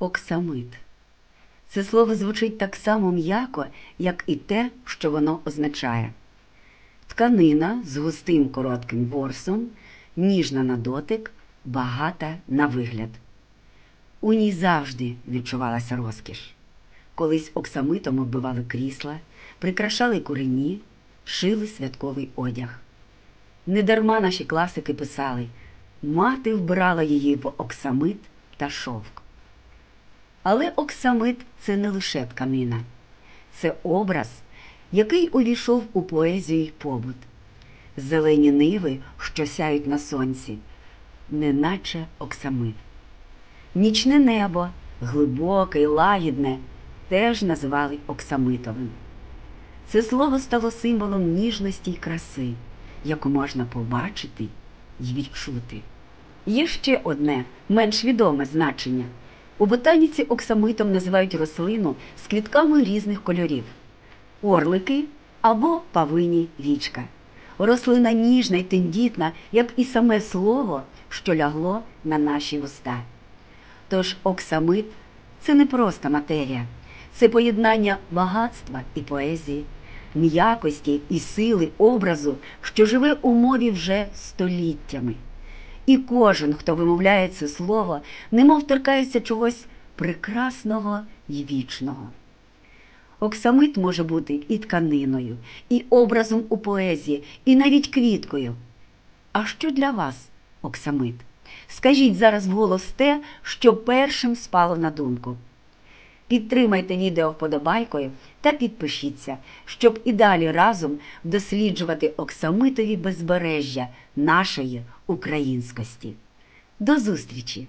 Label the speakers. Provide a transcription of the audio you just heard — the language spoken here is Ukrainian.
Speaker 1: Оксамит. Це слово звучить так само м'яко, як і те, що воно означає. Тканина з густим коротким ворсом, ніжна на дотик, багата на вигляд. У ній завжди відчувалася розкіш. Колись оксамитом оббивали крісла, прикрашали курені, шили святковий одяг. Недарма наші класики писали мати вбирала її в оксамит та шовк. Але оксамит це не лише тканина, це образ, який увійшов у поезію й побут. Зелені ниви, що сяють на сонці, неначе оксамит. Нічне небо, глибоке й лагідне, теж називали оксамитовим. Це слово стало символом ніжності й краси, яку можна побачити й відчути. Є ще одне менш відоме значення. У ботаніці оксамитом називають рослину з квітками різних кольорів орлики або павині річка. Рослина ніжна й тендітна, як і саме слово, що лягло на наші уста. Тож оксамит це не просто матерія, це поєднання багатства і поезії, м'якості і сили образу, що живе у мові вже століттями. І кожен, хто вимовляє це слово, немов торкається чогось прекрасного і вічного. Оксамит може бути і тканиною, і образом у поезії, і навіть квіткою. А що для вас оксамит? Скажіть зараз вголос те, що першим спало на думку. Підтримайте відео вподобайкою та підпишіться, щоб і далі разом досліджувати оксамитові безбережжя нашої українськості. До зустрічі!